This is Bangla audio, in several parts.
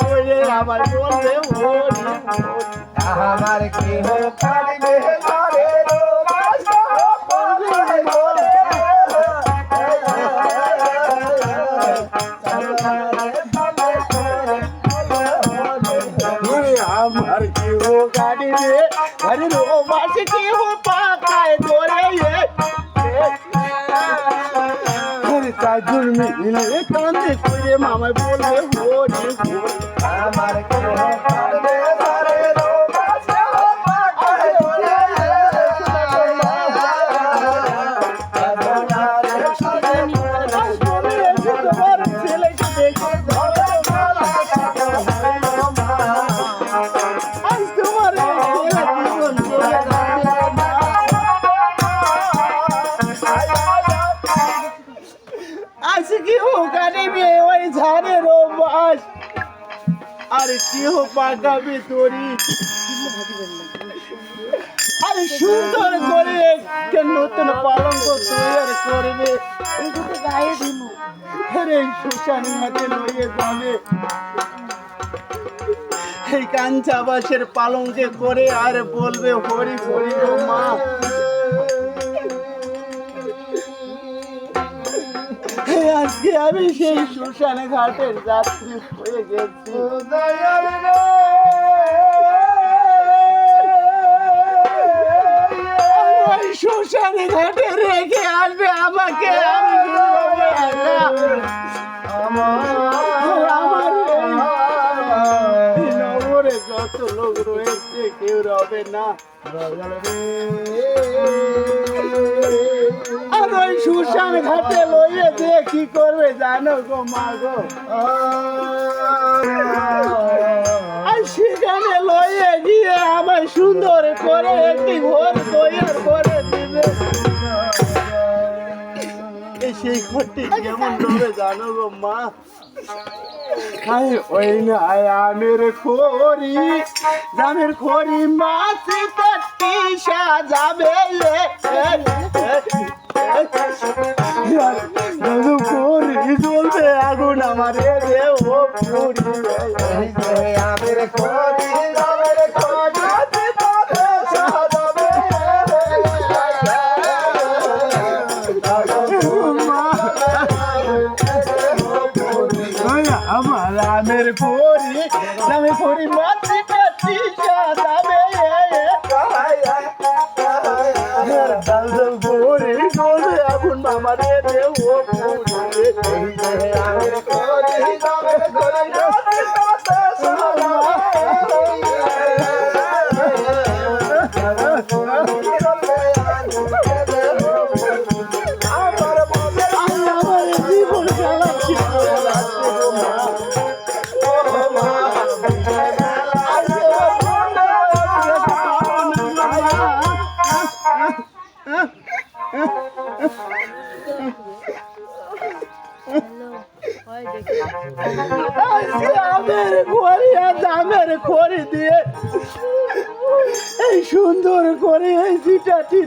কইরে আমার বলবে হরি হরি আমার কেহ কাঁদিবে ঘরে রোমাস পাগল বলে ওরে আমার কেউ গাড়ি রে আরে ও মাসে কেউ পাকায় ধরে এ আরে চারজন মিলে কান্দে কইরে মামায় বলবে হরি হরি আমার কেহ কাঁদিবে ঘরে রোমাস পাগল বলে। তোমার ছেলেকে দেখে আজ তোমার জীবন চলে আজ কি হো কাটিবে ওই ঝাড়ের বাস আর কি হো পাকাবে তোরি? আরে সুন্দর করে একটা নতুন পালঙ্ক তৈরি করবে। গায়ে দিমু আরে শ্মশান মাঠে লইয়ে যাবে। এই কাঞ্চা বাসের পালঙ্কে করে আর বলবে, হরি হরি মা। আজকে আমি সেই শ্মশানে ঘাটের যাত্রী হয়ে গেছি। শ্মশানে ঘাটে রেখে আসবে আমাকে। আমার যত লোক রয়েছে, কেউ রবে না। আর ওই শ্মশান ঘাটে লইয়ে দিয়ে কি করবে জানো গো মা গো? আর সেখানে লইয়ে গিয়ে আমার সুন্দর করে একটি ঘর তৈরি করে এই ঘরটি কেমন হবে জানো গো মা? হাই ওই না আমের খড়ি। জামের খড়ি মাছি তটি সাজাবে খড়ি আগুন আমার ও খড়ি আমের খোঁজি জামের খড়ি মাছি তটি সাজাবে এ, এ। দাদু খড়ি জ্বলবে আগুন আমার এ দে ও খড়ি আমের খোঁজি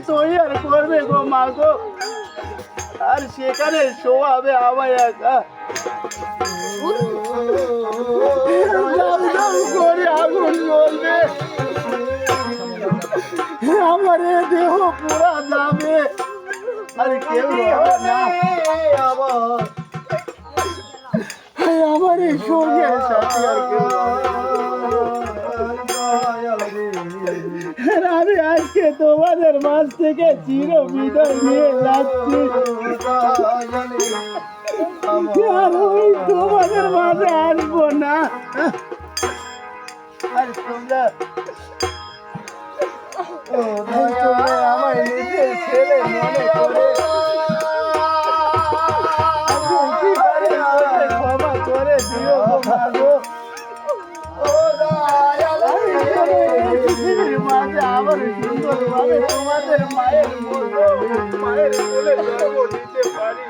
তৈরি করবে গো মা গো। আর সেখানে শোয়াবে আমায় একা। দাম দাম করে আগুন জ্বলবে। আমার এ দেহ পুরা যাবে আর কেউ না। আমার। এই সঙ্গে সাথে আর কেউ তোমাদের মাছ থেকে চির বিদায় নিয়ে যাচ্ছি। তোমাদের মাঝে আসব না। আমার নিজের ছেলে মনে করে আবার সুন্দরভাবে তোমাদের মায়ের মায়ের কোলে জন্ম নিতে পারি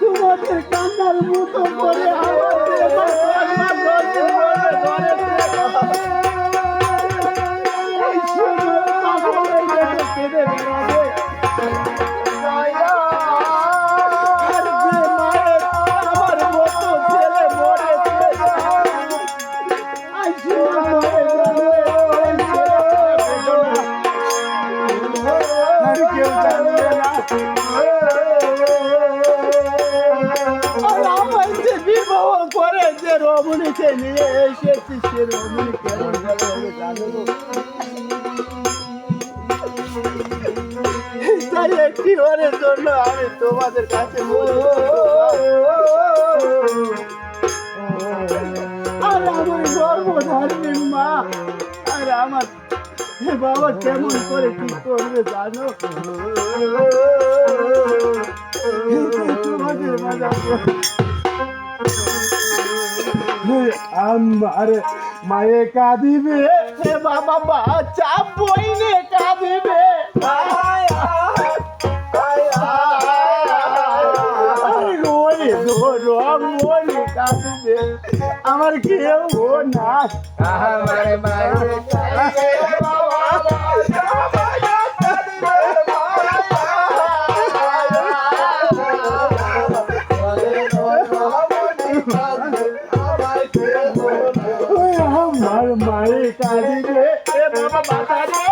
তোমাদের কান্নার মতো করে আমাদের তাই একটি বারের জন্য আমি তোমাদের কাছে বলব আর আমার মা, আর আমার বাবা, কেমন করে কি করবে জানো? তোমাদের মাঝে আমার মায়ে কাঁদিবে। হে বাবা বাচ্চা বইনে কাঁদিবে। আমার কেউ না। আমার আমার মায়ে কাঁদিবে এ বাবা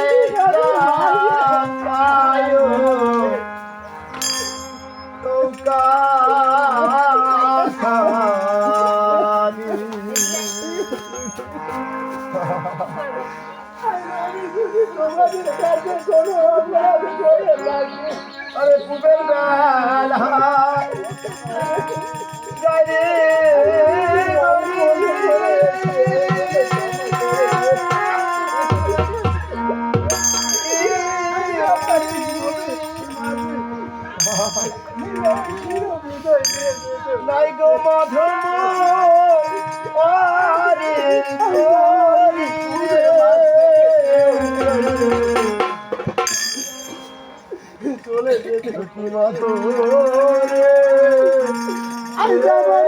কুত্তে কামড় দিবে আরে কুবের বেলা জয় রে নাই গো মাধব আরে চলে যেতে কি মাধব রে আই যাবার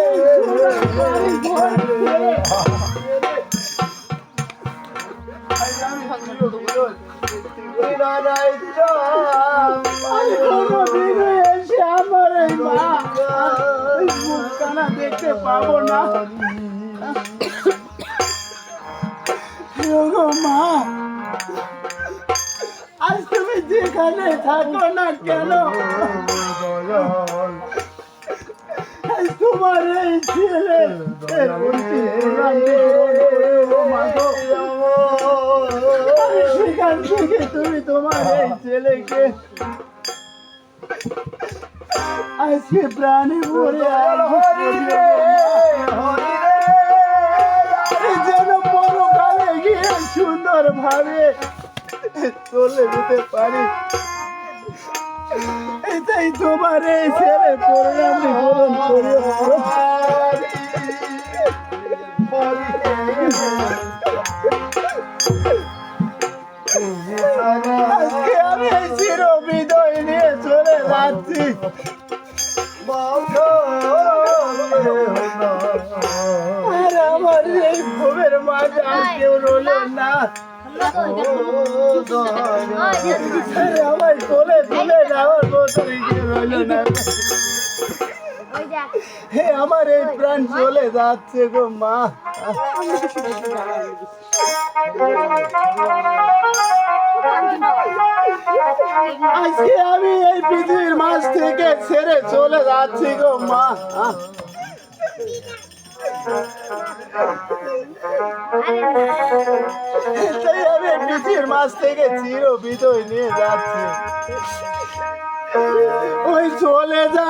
দেখতে পাবো না। যেখানে থাকো না কেন? তোমার এই ছেলে সেখান থেকে তুমি তোমার এই ছেলেকে আজকে প্রাণী ভরে যেন পরকালে গিয়ে সুন্দর ভাবে চলে যেতে পারি। এটাই তোমার এই ছেলে পরিণামী করিও আজকে আমি এই চির বিদয় নিয়ে চলে যাচ্ছি। আর আমার এই ভোগের মাঝে আর কেউ রইল না। আমরা আমার কোলে তুলে মতো কেউ রইল আমার এই প্রাণ চলে যাচ্ছে গো মা আজকে আমি এই পৃথিবীর মাছ থেকে ছেড়ে চলে যাচ্ছি গো মা। তাই আমি এই মাছ থেকে চির বিদয় নিয়ে যাচ্ছি। ওই চলে যা।